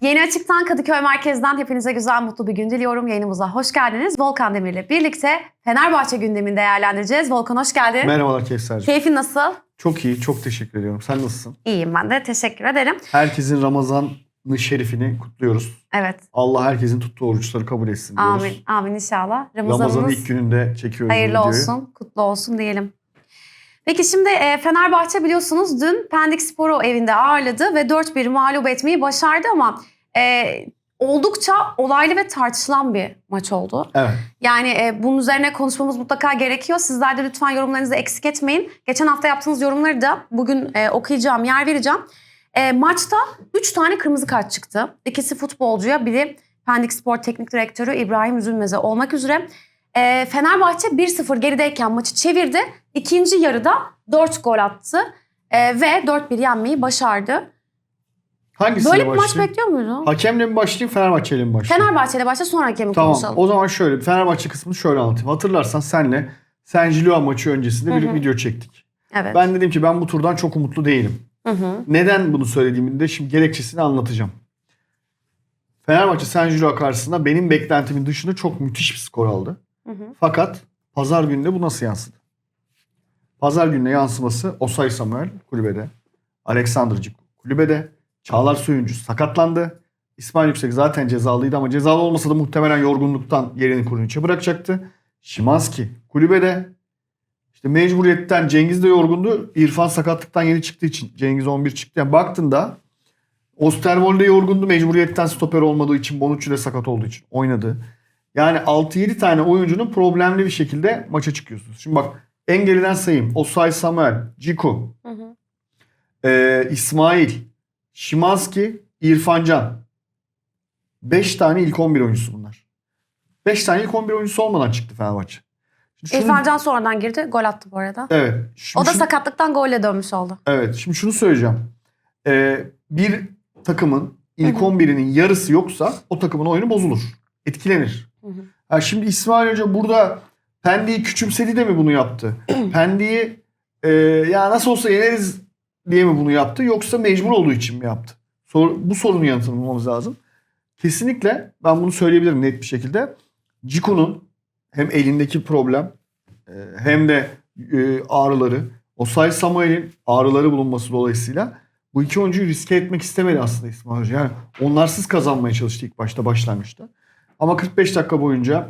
Yeni Açık'tan Kadıköy Merkez'den hepinize güzel, mutlu bir gün diliyorum. Yayınımıza hoş geldiniz. Volkan Demir'le birlikte Fenerbahçe gündemini değerlendireceğiz. Volkan hoş geldin. Merhabalar Kevser'cim. Keyfin nasıl? Çok iyi, çok teşekkür ediyorum. Sen nasılsın? İyiyim ben de. Teşekkür ederim. Herkesin Ramazan-ı şerifini kutluyoruz. Evet. Allah herkesin tuttuğu oruçları kabul etsin diyoruz. Amin. Amin inşallah. Ramazan'ın ilk gününde çekiyoruz hayırlı olsun, kutlu olsun diyelim. Peki şimdi Fenerbahçe biliyorsunuz dün Pendik Spor'u evinde ağırladı ve 4-1 mağlup etmeyi başardı ama e, oldukça olaylı ve tartışılan bir maç oldu. Evet. Yani e, bunun üzerine konuşmamız mutlaka gerekiyor. Sizler de lütfen yorumlarınızı eksik etmeyin. Geçen hafta yaptığınız yorumları da bugün e, okuyacağım, yer vereceğim. E, maçta 3 tane kırmızı kart çıktı. İkisi futbolcuya, biri Pendik Spor Teknik Direktörü İbrahim Üzülmez'e olmak üzere. E, Fenerbahçe 1-0 gerideyken maçı çevirdi. İkinci yarıda 4 gol attı e, ve 4-1 yenmeyi başardı. Hangisiyle Böyle bir maç başlayayım? bekliyor muydun? Hakemle mi başlayayım, Fenerbahçe'yle mi başlayayım? Fenerbahçe'de başla sonra hakemi Tamam. konuşalım. O zaman şöyle, Fenerbahçe kısmını şöyle anlatayım. Hatırlarsan senle Sen Gilua maçı öncesinde bir video çektik. Evet. Ben dedim ki ben bu turdan çok umutlu değilim. Hı hı. Neden bunu söylediğimi de şimdi gerekçesini anlatacağım. Fenerbahçe Sen Gilua karşısında benim beklentimin dışında çok müthiş bir skor aldı. Hı. Fakat pazar gününe bu nasıl yansıdı? Pazar gününe yansıması Osay Samuel kulübede. Alexandercık kulübede. Çağlar Söyüncü sakatlandı. İsmail Yüksek zaten cezalıydı ama cezalı olmasa da muhtemelen yorgunluktan yerini Kuruniç'e bırakacaktı. Şimanski kulübede. İşte mecburiyetten Cengiz de yorgundu. İrfan sakatlıktan yeni çıktığı için Cengiz 11 çıktı. Yani baktığında Osterwolde yorgundu. Mecburiyetten stoper olmadığı için Bonucci de sakat olduğu için oynadı. Yani 6-7 tane oyuncunun problemli bir şekilde maça çıkıyorsunuz. Şimdi bak en geriden sayayım. Osay Samuel, Ciku, Hı hı. ee, İsmail, Şimanski, İrfan Can. 5 tane ilk 11 oyuncusu bunlar. 5 tane ilk 11 oyuncusu olmadan çıktı Fenerbahçe. Şimdi şunu- İrfan Can sonradan girdi. Gol attı bu arada. Evet. Şimdi O da şunu- sakatlıktan golle dönmüş oldu. Evet. Şimdi şunu söyleyeceğim. Ee, bir takımın ilk Hı hı. 11'inin yarısı yoksa o takımın oyunu bozulur. Etkilenir. Hı hı. Ha şimdi İsmail Hoca burada Pendik'i küçümsedi de mi bunu yaptı? Pendik'i e, ya nasıl olsa yeneriz diye mi bunu yaptı? Yoksa mecbur olduğu için mi yaptı? Sor, bu sorunun yanıtını bulmamız lazım. Kesinlikle ben bunu söyleyebilirim net bir şekilde. Ciku'nun hem elindeki problem e, hem de e, ağrıları, Osay Samuel'in ağrıları bulunması dolayısıyla bu iki oyuncuyu riske etmek istemedi aslında İsmail Hoca. Yani onlarsız kazanmaya çalıştı ilk başta başlangıçta. Ama 45 dakika boyunca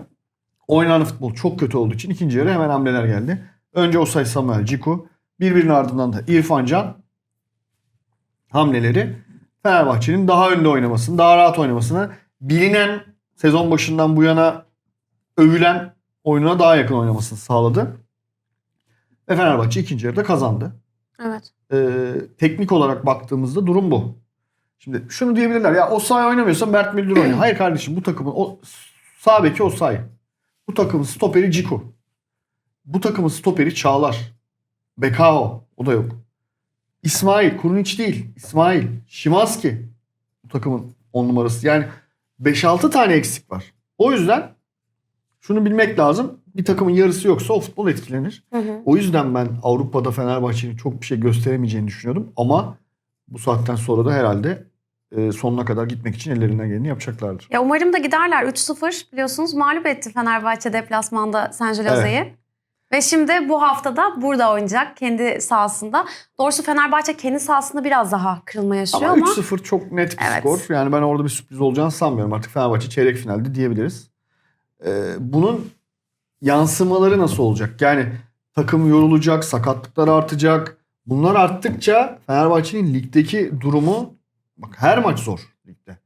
oynanan futbol çok kötü olduğu için ikinci yarı hemen hamleler geldi. Önce Osay Samuel, Ciku, birbirinin ardından da İrfan Can hamleleri Fenerbahçe'nin daha önde oynamasını, daha rahat oynamasını, bilinen sezon başından bu yana övülen oyununa daha yakın oynamasını sağladı. Ve Fenerbahçe ikinci yarıda kazandı. Evet. Ee, teknik olarak baktığımızda durum bu. Şimdi şunu diyebilirler ya Osay oynamıyorsa Mert Müldür oynuyor. Hayır kardeşim bu takımın o sağ beki Osay. Bu takımın stoperi Ciku. Bu takımın stoperi Çağlar. Bekao o da yok. İsmail Kurunic değil. İsmail Şimanski bu takımın on numarası. Yani 5-6 tane eksik var. O yüzden şunu bilmek lazım. Bir takımın yarısı yoksa o futbol etkilenir. Hı hı. O yüzden ben Avrupa'da Fenerbahçe'nin çok bir şey gösteremeyeceğini düşünüyordum. Ama bu saatten sonra da herhalde sonuna kadar gitmek için ellerinden geleni yapacaklardır. Ya umarım da giderler. 3-0 biliyorsunuz mağlup etti Fenerbahçe deplasmanda San Jose'yi. Ve şimdi bu haftada burada oynayacak kendi sahasında. Doğrusu Fenerbahçe kendi sahasında biraz daha kırılma yaşıyor Ama ama, 3-0 çok net bir Evet. skor. Yani ben orada bir sürpriz olacağını sanmıyorum. Artık Fenerbahçe çeyrek finalde diyebiliriz. E, bunun yansımaları nasıl olacak? Yani takım yorulacak, sakatlıklar artacak. Bunlar arttıkça Fenerbahçe'nin ligdeki durumu bak her maç zor ligde.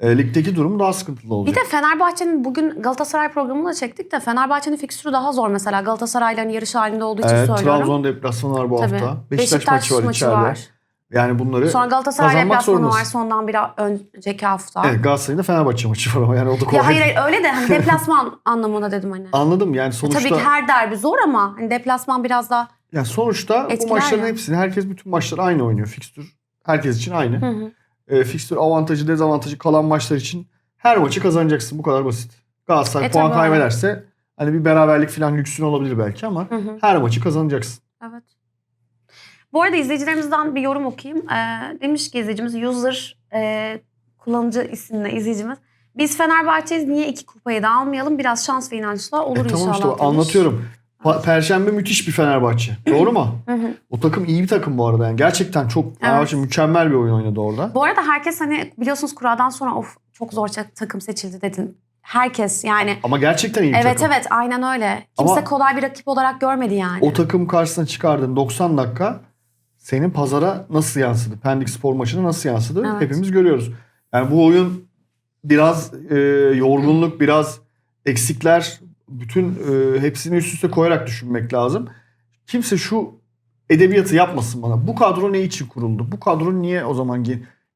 E, ligdeki durumu daha sıkıntılı olacak. bir de Fenerbahçe'nin bugün Galatasaray programını da çektik de Fenerbahçe'nin fikstürü daha zor mesela Galatasaray'ların yarış halinde olduğu için Evet, söylüyorum. Trabzon deplasmanı var bu Tabii. hafta. Beşiktaş, maçı var içeride. Yani bunları Sonra Galatasaray kazanmak deplasmanı var sondan bir önceki hafta. evet, Galatasaray'ın da Fenerbahçe maçı var ama yani o da kolay. Ya hayır, öyle de hani deplasman anlamında dedim hani. Anladım yani sonuçta Tabii ki her derbi zor ama hani deplasman biraz daha yani sonuçta bu maçların ya. hepsini herkes bütün maçları aynı oynuyor. Fikstür herkes için aynı. Hı hı. E, fikstür avantajı dezavantajı kalan maçlar için her maçı kazanacaksın bu kadar basit. Galatasaray E, puan tabii. kaybederse hani bir beraberlik falan lüksün olabilir belki ama Hı hı. her maçı kazanacaksın. Evet. Bu arada izleyicilerimizden bir yorum okuyayım. Ee, demiş ki izleyicimiz user e, kullanıcı isimli izleyicimiz. Biz Fenerbahçe'yiz niye iki kupayı da almayalım? Biraz şans ve inançla olur E, tamam inşallah. işte demiş. anlatıyorum. Pa- Perşembe müthiş bir Fenerbahçe. Doğru mu? O takım iyi bir takım bu arada. Yani gerçekten çok Fenerbahçe mükemmel bir oyun oynadı orada. Bu arada herkes hani biliyorsunuz kuradan sonra of çok zor ça- takım seçildi dedin. Herkes yani. Ama gerçekten iyi bir Evet takım. evet aynen öyle. Kimse Ama- kolay bir rakip olarak görmedi yani. O takım karşısına çıkardığın 90 dakika senin pazara nasıl yansıdı? Pendik Spor maçına nasıl yansıdı? Evet. Hepimiz görüyoruz. Yani bu oyun biraz e, yorgunluk, biraz eksikler, bütün e, hepsini üst üste koyarak düşünmek lazım. Kimse şu edebiyatı yapmasın bana. Bu kadro ne için kuruldu? Bu kadro niye o zaman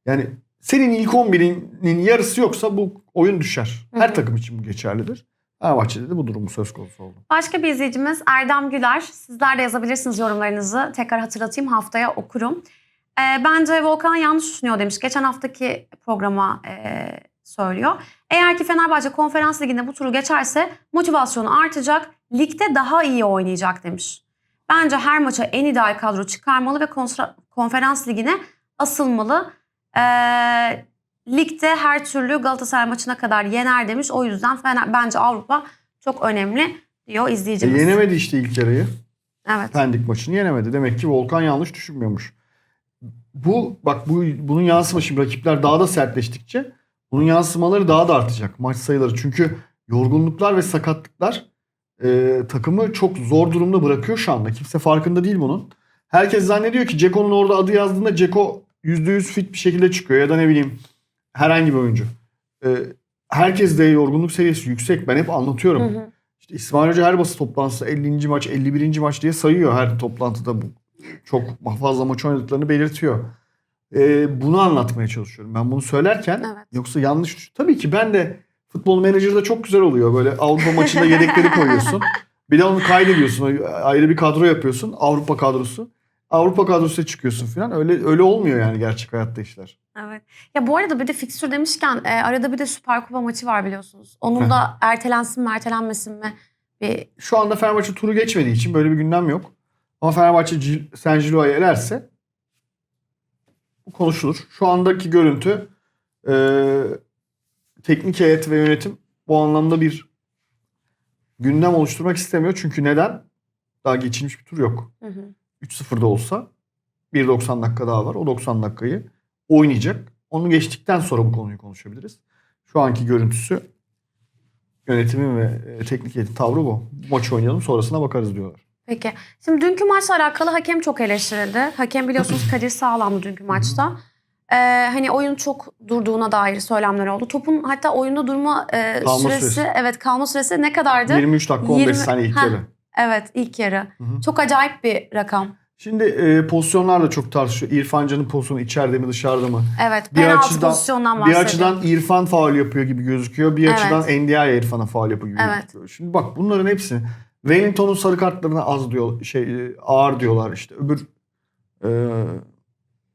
yani senin ilk 11'inin yarısı yoksa bu oyun düşer. Her takım için bu geçerlidir. Fenerbahçe'de de bu durum söz konusu oldu. Başka bir izleyicimiz Erdem Güler. Sizler de yazabilirsiniz yorumlarınızı. Tekrar hatırlatayım haftaya okurum. Ee, bence Volkan yanlış düşünüyor demiş. Geçen haftaki programa e, söylüyor. Eğer ki Fenerbahçe konferans liginde bu turu geçerse motivasyonu artacak. Ligde daha iyi oynayacak demiş. Bence her maça en ideal kadro çıkarmalı ve konferans ligine asılmalı. Ee, ligde her türlü Galatasaray maçına kadar yener demiş. O yüzden Fener, bence Avrupa çok önemli diyor E, izleyicimiz. yenemedi işte ilk yarıyı. Evet. Pendik maçını yenemedi. Demek ki Volkan yanlış düşünmüyormuş. Bu bak bu bunun yansıması şimdi rakipler daha da sertleştikçe bunun yansımaları daha da artacak maç sayıları. Çünkü yorgunluklar ve sakatlıklar e, takımı çok zor durumda bırakıyor şu anda. Kimse farkında değil bunun. Herkes zannediyor ki Ceko'nun orada adı yazdığında Ceko %100 fit bir şekilde çıkıyor ya da ne bileyim herhangi bir oyuncu. E, herkes de yorgunluk seviyesi yüksek. Ben hep anlatıyorum. Hı hı. İşte İsmail Hoca her basın toplantısı 50. maç, 51. maç diye sayıyor her toplantıda. Bu çok fazla maç oynadıklarını belirtiyor. Ee, bunu anlatmaya çalışıyorum. Ben bunu söylerken Evet. yoksa yanlış Tabii ki ben de futbol menajerde çok güzel oluyor. Böyle Avrupa maçında yedekleri koyuyorsun. Bir de onu kaydediyorsun. Ayrı bir kadro yapıyorsun. Avrupa kadrosu. Avrupa kadrosuna çıkıyorsun falan. Öyle öyle olmuyor yani gerçek hayatta işler. Evet. Ya bu arada bir de fikstür demişken e, arada bir de Süper Kupa maçı var biliyorsunuz. Onun da ertelensin mi ertelenmesin mi bir Şu anda Fenerbahçe turu geçmediği için böyle bir gündem yok. Ama Fenerbahçe Cil- San Gilo'yu elerse konuşulur. Şu andaki görüntü e, teknik heyet ve yönetim bu anlamda bir gündem oluşturmak istemiyor. Çünkü neden? Daha geçilmiş bir tur yok. Hı hı. 3-0'da olsa 1.90 dakika daha var. O 90 dakikayı oynayacak. Onu geçtikten sonra bu konuyu konuşabiliriz. Şu anki görüntüsü yönetimin ve e, teknik heyetin tavrı bu. Bu Maçı oynayalım sonrasına bakarız diyorlar. Peki. Şimdi dünkü maçla alakalı hakem çok eleştirildi. Hakem biliyorsunuz Kadir Sağlam'dı dünkü maçta. Ee, hani oyun çok durduğuna dair söylemler oldu. Topun hatta oyunda durma e, Kalma süresi, süresi. evet kalma süresi ne kadardı? 23 dakika 15 20 saniye ilk Heh. yarı. Evet ilk yarı. Hı hı. Çok acayip bir rakam. Şimdi e, pozisyonlar da çok tartışıyor. İrfan Can'ın pozisyonu içeride mi dışarıda mı? Evet Bir penaltı açıdan- pozisyondan Bir bahsediyor. açıdan İrfan faul yapıyor gibi gözüküyor. Bir Evet. açıdan Ndiaye İrfan'a faul yapıyor gibi Evet. gözüküyor. Şimdi bak bunların hepsi Wellington'un sarı kartlarına az diyor şey e, ağır diyorlar işte. Öbür e,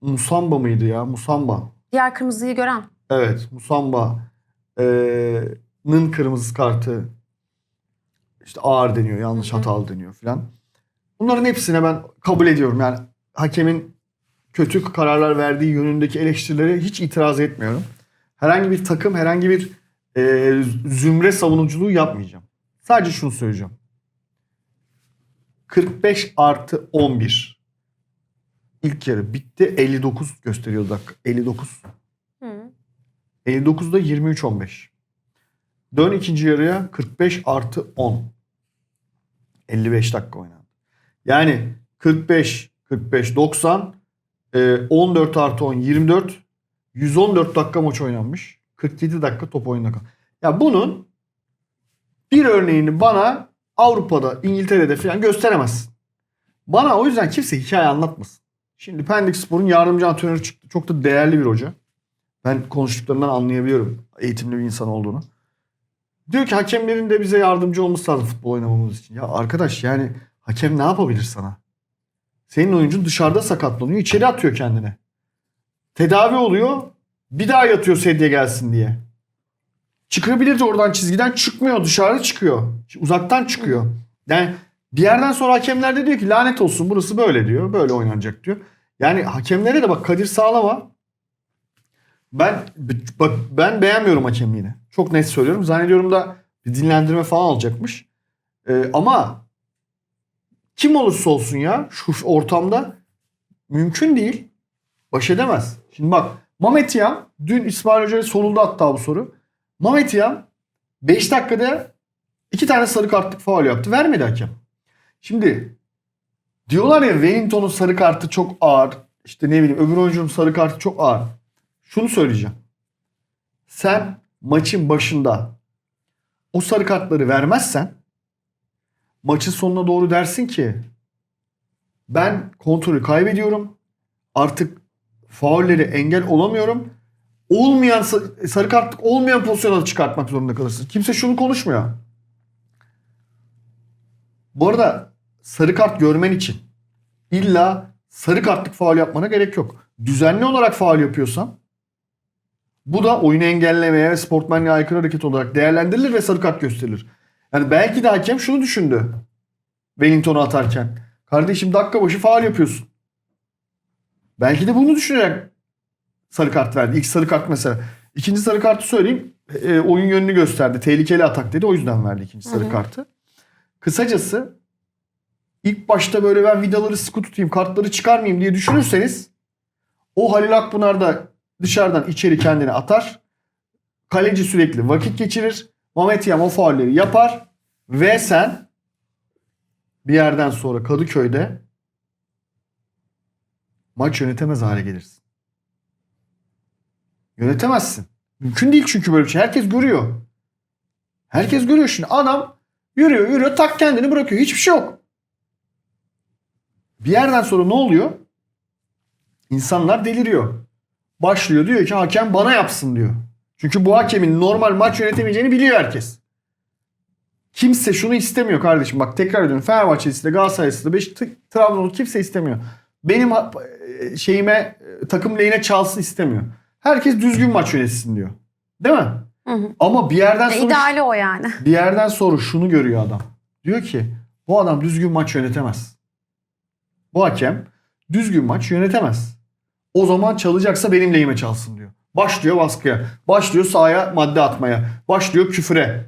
Musamba mıydı ya? Musamba. Diğer kırmızıyı gören. Evet, Musamba'nın kırmızı kartı işte ağır deniyor, yanlış hatalı deniyor filan. Bunların hepsine ben kabul ediyorum. Yani hakemin kötü kararlar verdiği yönündeki eleştirilere hiç itiraz etmiyorum. Herhangi bir takım, herhangi bir e, zümre savunuculuğu yapmayacağım. Sadece şunu söyleyeceğim. 45 artı 11. İlk yarı bitti. 59 gösteriyor dakika. 59. Hı. 59'da 23-15. Dön ikinci yarıya 45 artı 10. 55 dakika oynandı. Yani 45, 45, 90, e, 14 artı 10, 24, 114 dakika maç oynanmış. 47 dakika top oyunda kal. Ya bunun bir örneğini bana Avrupa'da, İngiltere'de falan gösteremezsin. Bana o yüzden kimse hikaye anlatmasın. Şimdi Pendik Spor'un yardımcı antrenörü çıktı. Çok da değerli bir hoca. Ben konuştuklarından anlayabiliyorum eğitimli bir insan olduğunu. Diyor ki hakemlerin de bize yardımcı olması lazım futbol oynamamız için. Ya arkadaş yani hakem ne yapabilir sana? Senin oyuncun dışarıda sakatlanıyor, içeri atıyor kendine. Tedavi oluyor, bir daha yatıyor sedye gelsin diye. Çıkabilirdi oradan çizgiden çıkmıyor, dışarıda çıkıyor. Uzaktan çıkıyor. Yani bir yerden sonra hakemler de diyor ki lanet olsun burası böyle diyor. Böyle oynanacak diyor. Yani hakemlere de bak Kadir Sağlam'a Ben bak ben beğenmiyorum hakemliğini. Çok net söylüyorum. Zannediyorum da bir dinlendirme falan alacakmış. Ee, ama kim olursa olsun ya şu ortamda mümkün değil. Baş edemez. Şimdi bak Mamet dün İsmail Hoca'ya soruldu hatta bu soru. Mamet Yam 5 dakikada iki tane sarı kartlık faul yaptı. Vermedi hakem. Şimdi diyorlar ya Wellington'un sarı kartı çok ağır. İşte ne bileyim öbür oyuncunun sarı kartı çok ağır. Şunu söyleyeceğim. Sen maçın başında o sarı kartları vermezsen maçın sonuna doğru dersin ki ben kontrolü kaybediyorum. Artık faulleri engel olamıyorum. Olmayan sa- sarı kartlık olmayan pozisyona çıkartmak zorunda kalırsın. Kimse şunu konuşmuyor. Bu arada sarı kart görmen için illa sarı kartlık faul yapmana gerek yok. Düzenli olarak faul yapıyorsan bu da oyunu engellemeye ve sportmenliğe aykırı hareket olarak değerlendirilir ve sarı kart gösterilir. Yani belki de hakem şunu düşündü. Wellington'u atarken. Kardeşim dakika başı faul yapıyorsun. Belki de bunu düşünerek sarı kart verdi. İlk sarı kart mesela. İkinci sarı kartı söyleyeyim. E, oyun yönünü gösterdi. Tehlikeli atak dedi. O yüzden verdi ikinci sarı Hı hı. kartı. Kısacası ilk başta böyle ben vidaları sıkı tutayım, kartları çıkarmayayım diye düşünürseniz o Halil Akpınar da dışarıdan içeri kendini atar. Kaleci sürekli vakit geçirir. Mehmet Yam o faulleri yapar ve sen bir yerden sonra Kadıköy'de maç yönetemez hale gelirsin. Yönetemezsin. Mümkün değil çünkü böyle bir şey. Herkes görüyor. Herkes görüyor şimdi. Adam yürüyor yürüyor tak kendini bırakıyor. Hiçbir şey yok. Bir yerden sonra ne oluyor? İnsanlar deliriyor. Başlıyor diyor ki hakem bana yapsın diyor. Çünkü bu hakemin normal maç yönetemeyeceğini biliyor herkes. Kimse şunu istemiyor kardeşim. Bak tekrar ediyorum. Fenerbahçe'si de Galatasaray'sı da Beş, Trabzon'u kimse istemiyor. Benim şeyime takım lehine çalsın istemiyor. Herkes düzgün maç yönetsin diyor. Değil mi? Hı hı. Ama bir yerden E, sonra İdeali o yani. bir yerden sonra şunu görüyor adam. Diyor ki bu adam düzgün maç yönetemez. Bu hakem düzgün maç yönetemez. O zaman çalacaksa benim lehime çalsın diyor. Başlıyor baskıya. Başlıyor sahaya madde atmaya. Başlıyor küfüre.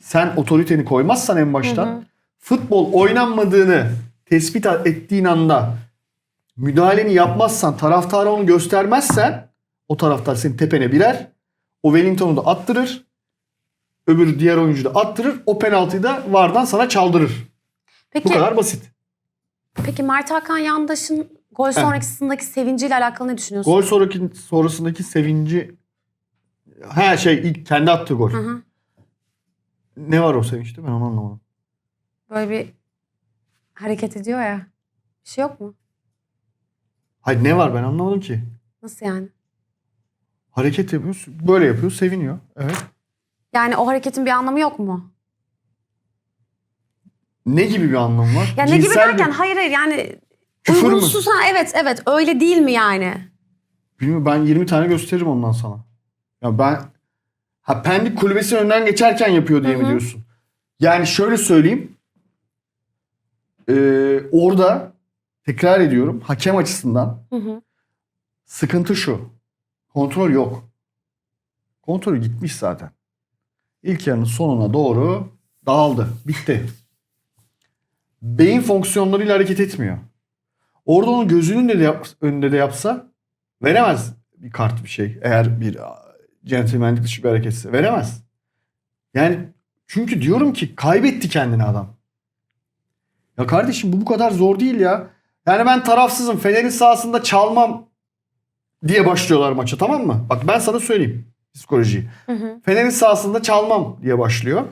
Sen otoriteni koymazsan en baştan Hı hı. futbol oynanmadığını tespit ettiğin anda müdahaleni yapmazsan, taraftara onu göstermezsen o taraftar senin tepene birer. O Wellington'u da attırır. Öbür diğer oyuncu da attırır. O penaltıyı da VAR'dan sana çaldırır. Peki, Bu kadar basit. peki Mert Hakan Yandaş'ın gol sonrakisindeki sevinciyle alakalı ne düşünüyorsun? Gol sonraki, sonrasındaki sevinci ha şey ilk kendi attığı gol. Hı hı. Ne var o sevinçte ben onu anlamadım. Böyle bir hareket ediyor ya. Bir şey yok mu? Hayır ne var ben anlamadım ki. Nasıl yani? Hareket yapıyor, böyle yapıyor, seviniyor. Evet. Yani o hareketin bir anlamı yok mu? Ne gibi bir anlamı var? Ya ne gibi Cinsel bir- derken hayır hayır yani Küfür mü? uygunsuz ha evet evet öyle değil mi yani? Bilmiyorum ben 20 tane gösteririm ondan sana. Ya ben ha Pendik kulübesinin önünden geçerken yapıyor diye mi diyorsun? Yani şöyle söyleyeyim. Ee, orada tekrar ediyorum hakem açısından Hı hı. sıkıntı şu. Kontrol yok. Kontrol gitmiş zaten. İlk yarının sonuna doğru dağıldı. Bitti. Beyin fonksiyonlarıyla hareket etmiyor. Orada onu gözünün de yap- önünde de yapsa veremez bir kart bir şey. Eğer bir centilmenlik dışı bir hareketse. Veremez. Yani çünkü diyorum ki kaybetti kendini adam. Ya kardeşim bu bu kadar zor değil ya. Yani ben tarafsızım. Fener'in sahasında çalmam diye başlıyorlar maça tamam mı? Bak ben sana söyleyeyim psikolojiyi. Hı hı. Fener'in sahasında çalmam diye başlıyor.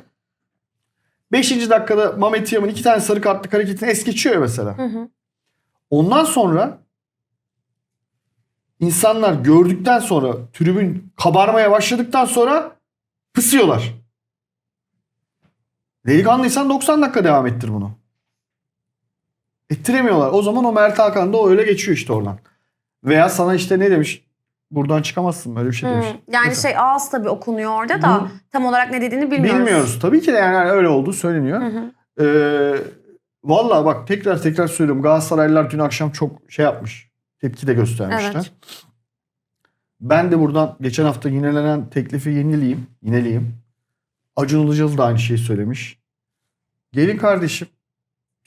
Beşinci dakikada Mehmet Yam'ın iki tane sarı kartlık hareketini es geçiyor ya mesela. Hı hı. Ondan sonra insanlar gördükten sonra tribün kabarmaya başladıktan sonra pısıyorlar. Delikanlıysan 90 dakika devam ettir bunu. Ettiremiyorlar. O zaman o Mert Hakan da o öyle geçiyor işte oradan. Veya sana işte ne demiş? Buradan çıkamazsın böyle bir şey Hı. demiş. Yani Mesela. şey ağız tabii okunuyor orada da Bu- tam olarak ne dediğini bilmiyoruz. Bilmiyoruz. Tabii ki de yani öyle olduğu söyleniyor. Hı hı. Ee, Valla bak tekrar tekrar söylüyorum. Galatasaraylılar dün akşam çok şey yapmış. Tepki de göstermişler. Evet. Ben de buradan geçen hafta yinelenen teklifi yenileyim. Yineleyeyim. Acun Ilıcalı da aynı şeyi söylemiş. Gelin kardeşim.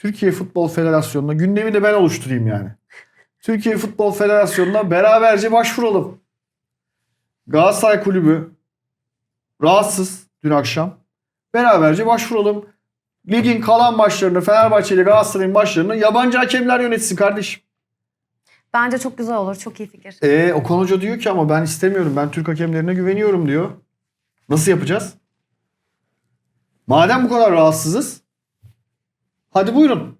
Türkiye Futbol Federasyonu'na gündemi de ben oluşturayım yani. Türkiye Futbol Federasyonu'na beraberce başvuralım. Galatasaray Kulübü rahatsız dün akşam. Beraberce başvuralım. Ligin kalan maçlarını Fenerbahçe ile Galatasaray'ın maçlarını yabancı hakemler yönetsin kardeşim. Bence çok güzel olur. Çok iyi fikir. E Okan Hoca diyor ki ama ben istemiyorum. Ben Türk hakemlerine güveniyorum diyor. Nasıl yapacağız? Madem bu kadar rahatsızız. Hadi buyurun.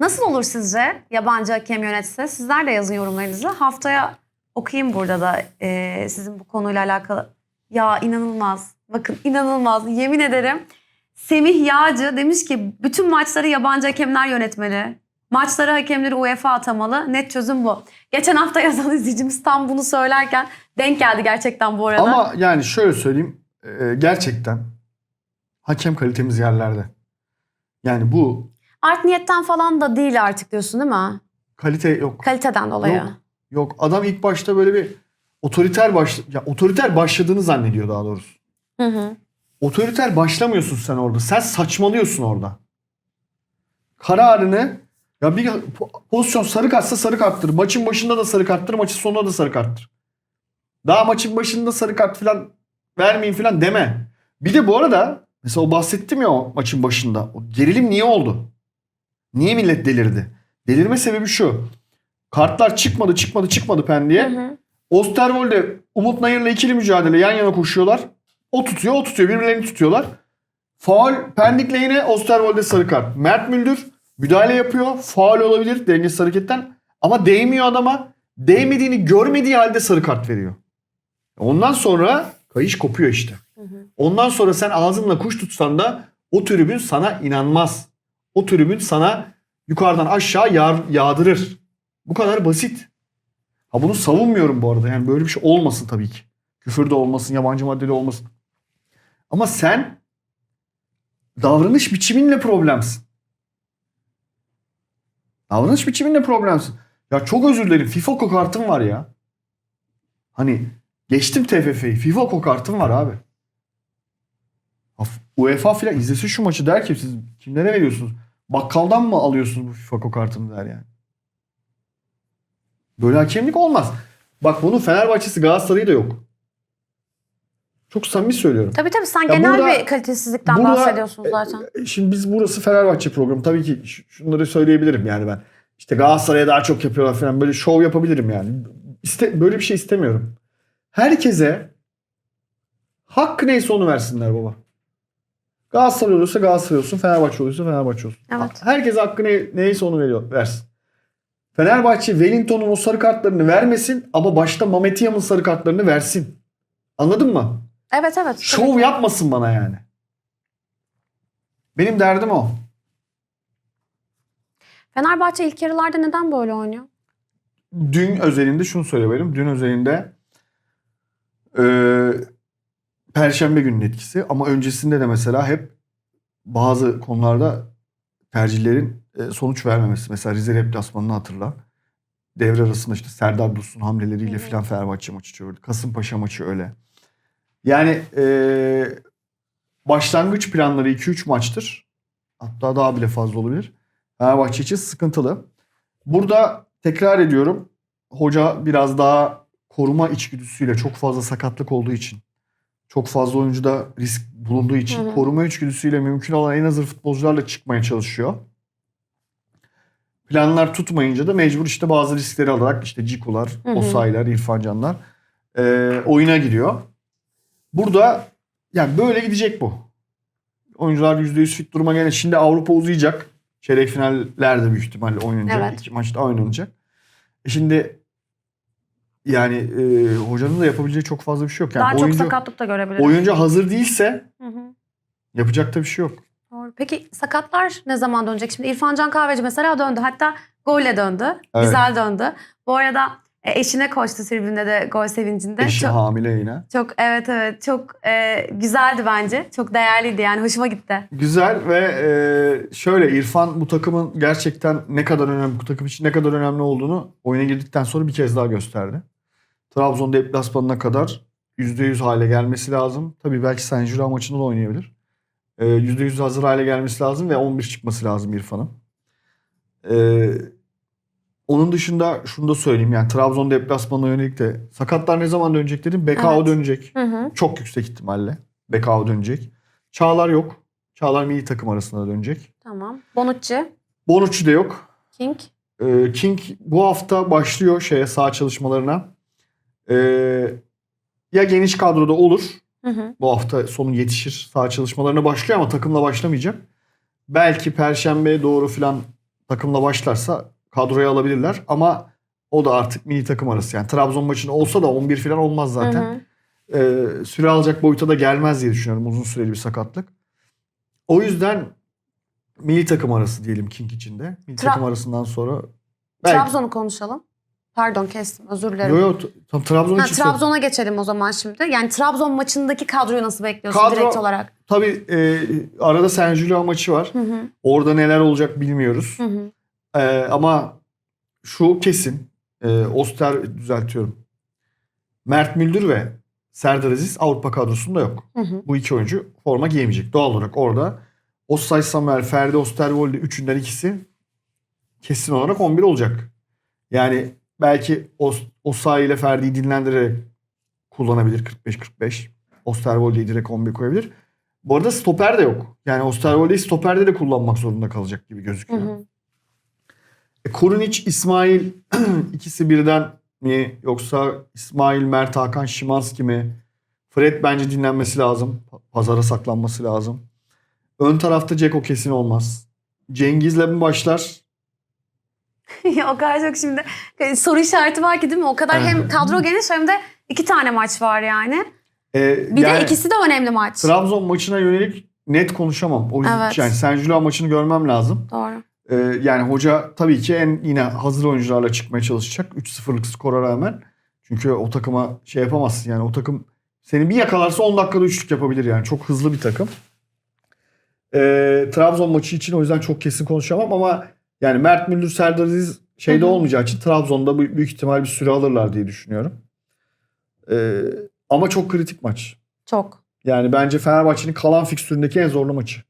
Nasıl olur sizce yabancı hakem yönetse? Sizler de yazın yorumlarınızı. Haftaya okuyayım burada da e, sizin bu konuyla alakalı. Ya inanılmaz. Bakın inanılmaz. Yemin ederim. Semih Yağcı demiş ki bütün maçları yabancı hakemler yönetmeli. Maçları hakemleri UEFA atamalı. Net çözüm bu. Geçen hafta yazan izleyicimiz tam bunu söylerken denk geldi gerçekten bu arada. Ama yani şöyle söyleyeyim. e, gerçekten hakem kalitemiz yerlerde. Yani bu Art niyetten falan da değil artık diyorsun değil mi? kalite yok. Kaliteden dolayı. Yok. Yok. Adam ilk başta böyle bir otoriter baş ya otoriter başladığını zannediyor daha doğrusu. Hı hı. Otoriter başlamıyorsun sen orada. Sen saçmalıyorsun orada. Kararını ya bir po- pozisyon sarı kartsa sarı karttır. Maçın başında da sarı karttır, maçın sonunda da sarı karttır. Daha maçın başında sarı kart falan vermeyin falan deme. Bir de bu arada mesela o bahsettim ya o maçın başında. O gerilim niye oldu? Niye millet delirdi? Delirme sebebi şu. Kartlar çıkmadı çıkmadı çıkmadı Pendik'e. Hı hı. Osterwolde Umut Nayır'la ikili mücadele yan yana koşuyorlar. O tutuyor, o tutuyor. Birbirlerini tutuyorlar. Faul Pendik'le yine Osterwolde sarı kart. Mert Müldür müdahale yapıyor. Faul olabilir dengesiz hareketten. Ama değmiyor adama. Değmediğini görmediği halde sarı kart veriyor. Ondan sonra kayış kopuyor işte. Ondan sonra sen ağzınla kuş tutsan da o tribün sana inanmaz. O tribün sana yukarıdan aşağı yağ, yağdırır. Bu kadar basit. Ha bunu savunmuyorum bu arada. Yani böyle bir şey olmasın tabii ki. Küfür de olmasın, yabancı madde de olmasın. Ama sen davranış biçiminle problemsin. Davranış biçiminle problemsin. Ya çok özür dilerim. FIFA kokartım var ya. Hani geçtim TFF'yi. FIFA kokartım var abi. UEFA filan izlesin şu maçı der ki siz kimlere veriyorsunuz? Bakkaldan mı alıyorsunuz bu FIFA kokartını der yani. Böyle hakemlik olmaz. Bak bunun Fenerbahçe'si Galatasaray'ı da yok. Çok samimi söylüyorum. Tabii tabii sen Ya genel burada- bir kalitesizlikten burada- bahsediyorsun zaten. E, Şimdi biz burası Fenerbahçe programı. Tabii ki şunları söyleyebilirim yani ben. İşte Galatasaray'a daha çok yapıyorlar falan. Böyle şov yapabilirim yani. İste, böyle bir şey istemiyorum. Herkese hakkı neyse onu versinler baba. Galatasaray olursa Galatasaray olsun, Fenerbahçe olursa Fenerbahçe olsun. Evet. Herkese hakkı ne, neyse onu veriyor, versin. Fenerbahçe Wellington'un o sarı kartlarını vermesin ama başta Mamet Yam'ın sarı kartlarını versin. Anladın mı? Evet evet. Şov yapmasın bana yani. Benim derdim o. Fenerbahçe ilk yarılarda neden böyle oynuyor? Dün özelinde şunu söyleyelim. Dün özelinde eee Perşembe günün etkisi ama öncesinde de mesela hep bazı konularda tercihlerin e, sonuç vermemesi. Mesela Rize deplasmanını hatırla. Devre arasında işte Serdar Dursun hamleleriyle filan Fenerbahçe maçı çevirdi. Kasımpaşa maçı öyle. Yani eee, başlangıç planları 2-3 maçtır. Hatta daha bile fazla olabilir. Fenerbahçe için sıkıntılı. Burada tekrar ediyorum. Hoca biraz daha koruma içgüdüsüyle çok fazla sakatlık olduğu için çok fazla oyuncuda risk bulunduğu için Hı hı. koruma içgüdüsüyle mümkün olan en hazır futbolcularla çıkmaya çalışıyor. Planlar tutmayınca da mecbur işte bazı riskleri alarak işte Cikular, Hı hı. Osaylar, İrfan Canlar e, oyuna giriyor. Burada yani böyle gidecek bu. Oyuncular %100 fit duruma gelir. Şimdi Avrupa uzayacak. Çeyrek finallerde büyük ihtimalle oynanacak. Evet. İki maçta oynanacak. E şimdi yani e, hocanın da yapabileceği çok fazla bir şey yok. Yani Daha çok oyuncu, sakatlık da görebiliriz. oyuncu hazır değilse Hı hı. yapacak da bir şey yok. Doğru. Peki sakatlar ne zaman dönecek? Şimdi İrfan Can Kahveci mesela döndü. Hatta golle döndü. Evet. Güzel döndü. Bu arada E, eşine koştu tribünde de gol sevincinde. Eşi çok, hamile yine. çok evet evet çok e, güzeldi bence. Çok değerliydi yani hoşuma gitti. Güzel ve e, şöyle İrfan bu takımın gerçekten ne kadar önemli, bu takım için ne kadar önemli olduğunu oyuna girdikten sonra bir kez daha gösterdi. Trabzon deplasmanına kadar %100 hale gelmesi lazım. Tabii belki Saint Gilloise maçında da oynayabilir. E, %100 hazır hale gelmesi lazım ve 11 çıkması lazım İrfan'ın. E, onun dışında şunu da söyleyeyim yani Trabzon deplasmanına yönelik de sakatlar ne zaman dönecek dedim. Bekao Evet. dönecek. Hı hı. Çok yüksek ihtimalle. Bekao dönecek. Çağlar yok. Çağlar milli takım arasında dönecek. Tamam. Bonucci, Bonucci de yok. King. Ee, King bu hafta başlıyor şeye sağ çalışmalarına. Ee, ya geniş kadroda olur. Hı hı. Bu hafta sonu yetişir. Sağ çalışmalarına başlıyor ama takımla başlamayacak. Belki perşembeye doğru filan takımla başlarsa kadroya alabilirler. Ama o da artık milli takım arası. Yani Trabzon maçında olsa da 11 filan olmaz zaten. Hı hı. Ee, süre alacak boyuta da gelmez diye düşünüyorum uzun süreli bir sakatlık. O yüzden milli takım arası diyelim King içinde. Milli Tra- takım arasından sonra belki. Trabzon'u konuşalım. Pardon kestim özür dilerim. Yo yo t- tam Trabzon Ha, Trabzon'a geçelim o zaman şimdi. Yani Trabzon maçındaki kadroyu nasıl bekliyorsun Kadro- direkt olarak? Tabii e, arada Saint Gilloise maçı var. Hı hı. Orada neler olacak bilmiyoruz. Hı hı. Ee, ama şu kesin. E, Oster düzeltiyorum. Mert Müldür ve Serdar Aziz Avrupa kadrosunda yok. Hı hı. Bu iki oyuncu forma giyemeyecek. Doğal olarak orada Ossay Samuel, Ferdi Osterwolde üçünden ikisi kesin olarak 11 olacak. Yani belki Os Ossay ile Ferdi'yi dinlendirerek kullanabilir 45-45. Osterwolde'yi direkt 11 koyabilir. Bu arada stoper de yok. Yani Osterwolde'yi stoperde de kullanmak zorunda kalacak gibi Hı gözüküyor. hı. E, Kurunic, İsmail ikisi birden mi yoksa İsmail, Mert, Hakan, Şimanski mi? Fred bence dinlenmesi lazım. Pa- Pazara saklanması lazım. Ön tarafta Ceko kesin olmaz. Cengiz'le mi başlar? Ya o kadar çok şimdi e, soru işareti var ki değil mi? O kadar hem kadro geniş hem de iki tane maç var yani. E, Bir yani de ikisi de önemli maç. Trabzon maçına yönelik net konuşamam. O yüzden Evet. yani Gilloise maçını görmem lazım. Doğru. E, yani hoca tabii ki en yine hazır oyuncularla çıkmaya çalışacak. 3-0'lık skora rağmen. Çünkü o takıma şey yapamazsın yani o takım seni bir yakalarsa 10 dakikada üçlük yapabilir yani. Çok hızlı bir takım. Ee, Trabzon maçı için o yüzden çok kesin konuşamam ama yani Mert Müldür, Serdar Aziz şeyde olmayacağı için Trabzon'da büyük ihtimal bir süre alırlar diye düşünüyorum. Ee, ama çok kritik maç. Çok. Yani bence Fenerbahçe'nin kalan fikstüründeki en zorlu maçı.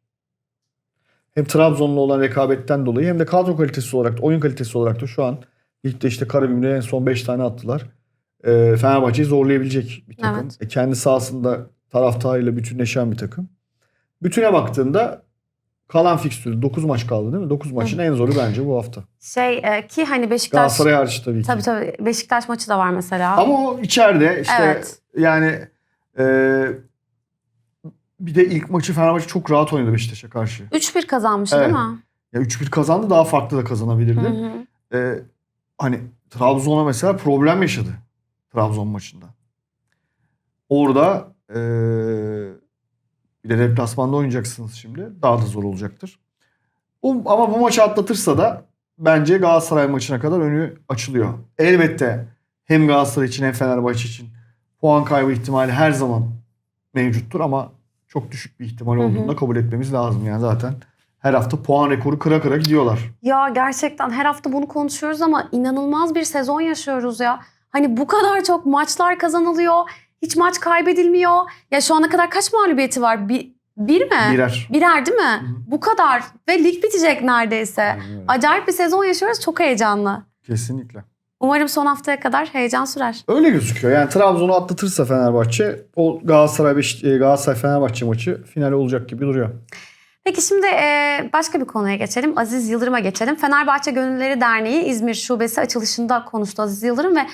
Hem Trabzon'la olan rekabetten dolayı hem de kadro kalitesi olarak da, oyun kalitesi olarak da şu an ligde işte Karabüm'de en son 5 tane attılar. Ee, Fenerbahçe'yi zorlayabilecek bir takım. Evet. E, kendi sahasında taraftarıyla bütünleşen bir takım. Bütüne baktığında kalan fikstürü 9 maç kaldı değil mi? 9 maçın en zoru bence bu hafta. Şey e, ki hani Beşiktaş Galatasaray hariç tabii ki. tabii tabii Beşiktaş maçı da var mesela. Ama o içeride işte Evet. yani e, bir de ilk maçı Fenerbahçe çok rahat oynadı Beşiktaş'a karşı. 3-1 kazanmış Evet. değil mi? Ya 3-1 kazandı daha farklı da Hı kazanabilirdi. hı. E, hani Trabzon'a mesela problem yaşadı Trabzon maçında. Orada e, bir de deplasmanda oynayacaksınız şimdi. Daha da zor olacaktır. Bu, ama bu maçı atlatırsa da bence Galatasaray maçına kadar önü açılıyor. Elbette hem Galatasaray için hem Fenerbahçe için puan kaybı ihtimali her zaman mevcuttur ama çok düşük bir ihtimal olduğunu da kabul etmemiz lazım yani zaten. Her hafta puan rekoru kıra kıra gidiyorlar. Ya gerçekten her hafta bunu konuşuyoruz ama inanılmaz bir sezon yaşıyoruz ya. Hani bu kadar çok maçlar kazanılıyor. Hiç maç kaybedilmiyor. Ya şu ana kadar kaç mağlubiyeti var? Bir, bir mi? Birer. Birer değil mi? hı. Bu kadar. Ve lig bitecek neredeyse. Aynen. Acayip bir sezon yaşıyoruz. Çok heyecanlı. Kesinlikle. Umarım son haftaya kadar heyecan sürer. Öyle gözüküyor. Yani Trabzon'u atlatırsa Fenerbahçe o Galatasaray Beş- e, Galatasaray Fenerbahçe maçı finale olacak gibi duruyor. Peki şimdi e, başka bir konuya geçelim. Aziz Yıldırım'a geçelim. Fenerbahçe Gönülleri Derneği İzmir Şubesi açılışında konuştu Aziz Yıldırım ve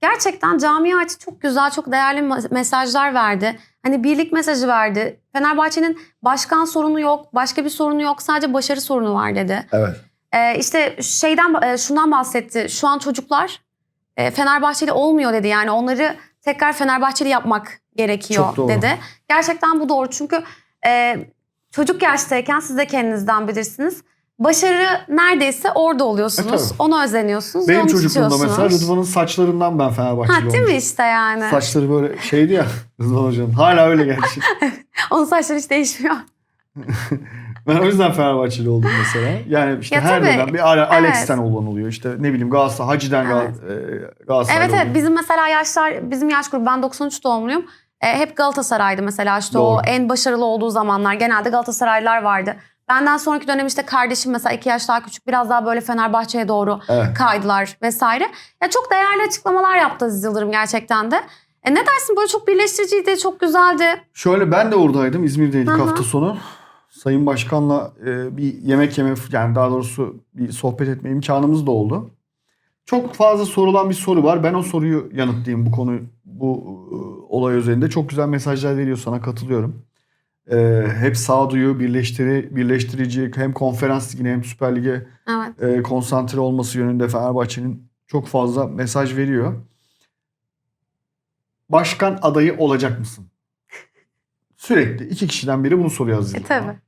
gerçekten camia için çok güzel, çok değerli mesajlar verdi. Hani birlik mesajı verdi. Fenerbahçe'nin başkan sorunu yok, başka bir sorunu yok, sadece başarı sorunu var dedi. Evet. E, işte şeyden e, şundan bahsetti. Şu an çocuklar e, Fenerbahçeli olmuyor dedi. Yani onları tekrar Fenerbahçeli yapmak gerekiyor Çok doğru. dedi. Gerçekten bu doğru çünkü e, çocuk yaştayken siz de kendinizden bilirsiniz. Başarı neredeyse orada oluyorsunuz. E. Ona özeniyorsunuz. ve Benim çocukluğumda mesela. Rıdvan'ın saçlarından ben Fenerbahçeli Ha değil mi işte yani? Saçları böyle şeydi ya Rıdvan Hoca'nın. Hala öyle gerçi. Onun saçları hiç değişmiyor. Ben o yüzden Fenerbahçeli oldum mesela. Yani işte Ya her dönem bir Ale- Evet. Alex'ten olan oluyor. İşte ne bileyim Galatasaray, Hacı'den Evet. E, Galatasaray Evet evet oluyor. bizim mesela yaşlar bizim yaş grubu ben 93 doğumluyum. E, hep Galatasaray'dı mesela işte o Doğru. en başarılı olduğu zamanlar genelde Galatasaraylılar vardı. Benden sonraki dönem işte kardeşim mesela iki yaş daha küçük biraz daha böyle Fenerbahçe'ye doğru Evet. kaydılar vesaire. Ya çok değerli açıklamalar yaptı Aziz Yıldırım gerçekten de. E ne dersin böyle çok birleştiriciydi, çok güzeldi. Şöyle ben de oradaydım. İzmir'deydik Hı hı. hafta sonu. Sayın Başkan'la e, bir yemek yeme yani daha doğrusu bir sohbet etme imkanımız da oldu. Çok fazla sorulan bir soru var. Ben o soruyu yanıtlayayım bu konu bu e, olay üzerinde. Çok güzel mesajlar veriyor sana katılıyorum. E, hep sağduyu, birleştiri, birleştirici hem konferans ligine hem Süper Lig'e Evet. e, konsantre olması yönünde Fenerbahçe'nin çok fazla mesaj veriyor. Başkan adayı olacak mısın? Sürekli iki kişiden biri bunu soruyor Aziz E Yıldırım'a. tabii.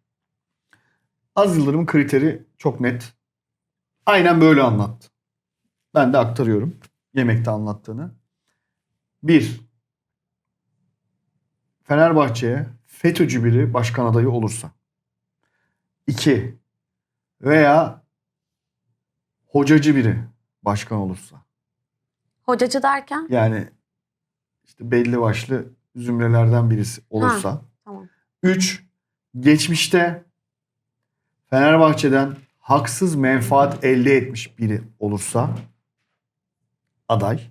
Aziz Yıldırım'ın kriteri çok net. Aynen böyle anlattı. Ben de aktarıyorum yemekte anlattığını. Bir, Fenerbahçe'ye FETÖ'cü biri başkan adayı olursa. İki, veya hocacı biri başkan olursa. Hocacı derken Yani işte belli başlı zümrelerden birisi olursa. tamam. Üç, geçmişte Fenerbahçe'den haksız menfaat elde etmiş biri olursa aday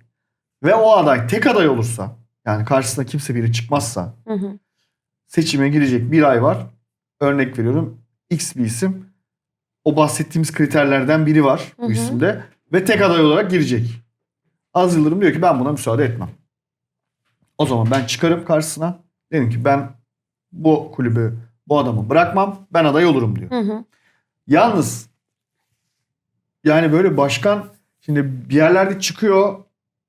ve o aday tek aday olursa yani karşısına kimse biri çıkmazsa Hı hı. Seçime girecek bir ay var. Örnek veriyorum X bir isim. O bahsettiğimiz kriterlerden biri var Hı bu hı. isimde ve tek aday olarak girecek. Az Yıldırım diyor ki ben buna müsaade etmem. O zaman ben çıkarım karşısına. Dedim ki ben bu kulübü, bu adamı bırakmam. Ben aday olurum diyor. Hı hı. Yalnız yani böyle başkan şimdi bir yerlerde çıkıyor,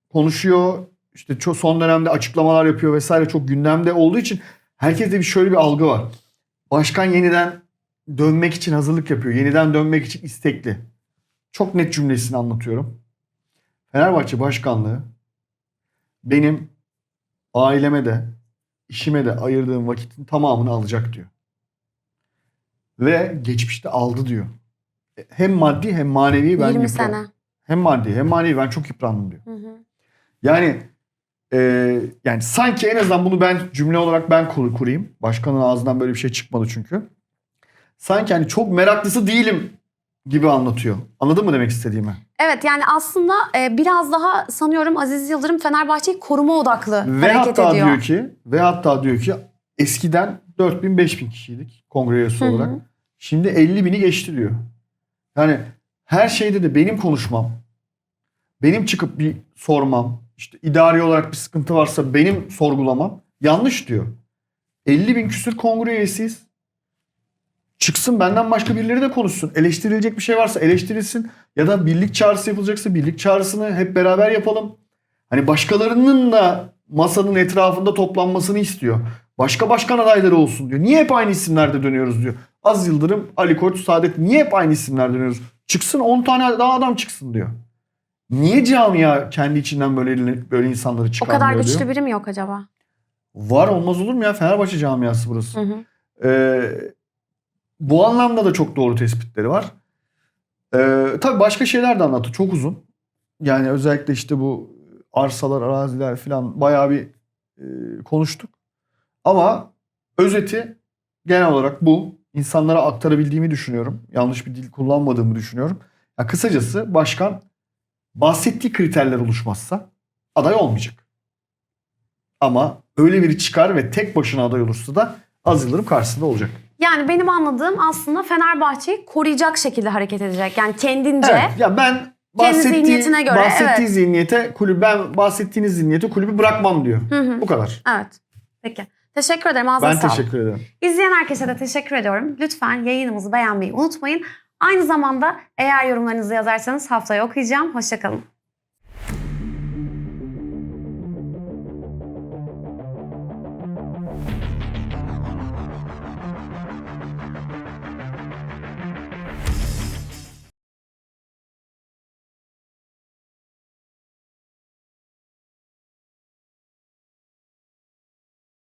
konuşuyor. işte çok son dönemde açıklamalar yapıyor vesaire çok gündemde olduğu için herkeste bir şöyle bir algı var. Başkan yeniden dönmek için hazırlık yapıyor. Yeniden dönmek için istekli. Çok net cümlesini anlatıyorum. Fenerbahçe başkanlığı benim aileme de işime de ayırdığım vakitin tamamını alacak diyor. Ve geçmişte aldı diyor. Hem maddi hem manevi ben 20 yıpran- sene. Hem maddi hem manevi ben çok yıprandım diyor. Hı hı. Yani e, yani sanki en azından bunu ben cümle olarak ben kur, kurayım. Başkanın ağzından böyle bir şey çıkmadı çünkü. Sanki hani çok meraklısı değilim gibi anlatıyor. Anladın mı demek istediğimi? Evet yani aslında e, biraz daha sanıyorum Aziz Yıldırım Fenerbahçe'yi koruma odaklı Ve hareket hatta ediyor. diyor ki ve hatta diyor ki eskiden 4000 5000 kişiydik kongre üyesi olarak. Şimdi 50 bini geçti diyor. Yani her şeyde de benim konuşmam, benim çıkıp bir sormam, işte idari olarak bir sıkıntı varsa benim sorgulamam yanlış diyor. 50 bin küsür kongre üyesiyiz. Çıksın benden başka birileri de konuşsun. Eleştirilecek bir şey varsa eleştirilsin. Ya da birlik çağrısı yapılacaksa birlik çağrısını hep beraber yapalım. Hani başkalarının da masanın etrafında toplanmasını istiyor. Başka başkan adayları olsun diyor. Niye hep aynı isimlerde dönüyoruz diyor. Az Yıldırım, Ali Koç, Saadet niye hep aynı isimlerde dönüyoruz? Çıksın 10 tane daha adam çıksın diyor. Niye camia kendi içinden böyle böyle insanları O çıkarmıyor kadar diyor. güçlü biri mi yok acaba? Var olmaz olur mu ya Fenerbahçe camiası burası. Hı hı. Ee, bu anlamda da çok doğru tespitleri var. Ee, tabii başka şeyler de anlattı. Çok uzun. Yani özellikle işte bu arsalar, araziler falan bayağı bir e, konuştuk. Ama özeti genel olarak bu. İnsanlara aktarabildiğimi düşünüyorum. Yanlış bir dil kullanmadığımı düşünüyorum. Ya kısacası başkan bahsettiği kriterler oluşmazsa aday olmayacak. Ama öyle biri çıkar ve tek başına aday olursa da Az Yıldırım karşısında olacak. Yani benim anladığım aslında Fenerbahçe'yi koruyacak şekilde hareket edecek. Yani kendince. Evet, ya ben Kendi bahsettiği, zihniyetine göre, bahsettiği evet. zihniyete kulüp ben bahsettiğiniz zihniyete kulübü bırakmam diyor. Hı hı. Bu kadar. Evet. Peki. Teşekkür ederim. Ağzına Ben sağlık. teşekkür ederim. İzleyen herkese de teşekkür ediyorum. Lütfen yayınımızı beğenmeyi unutmayın. Aynı zamanda eğer yorumlarınızı yazarsanız haftaya okuyacağım. Hoşçakalın.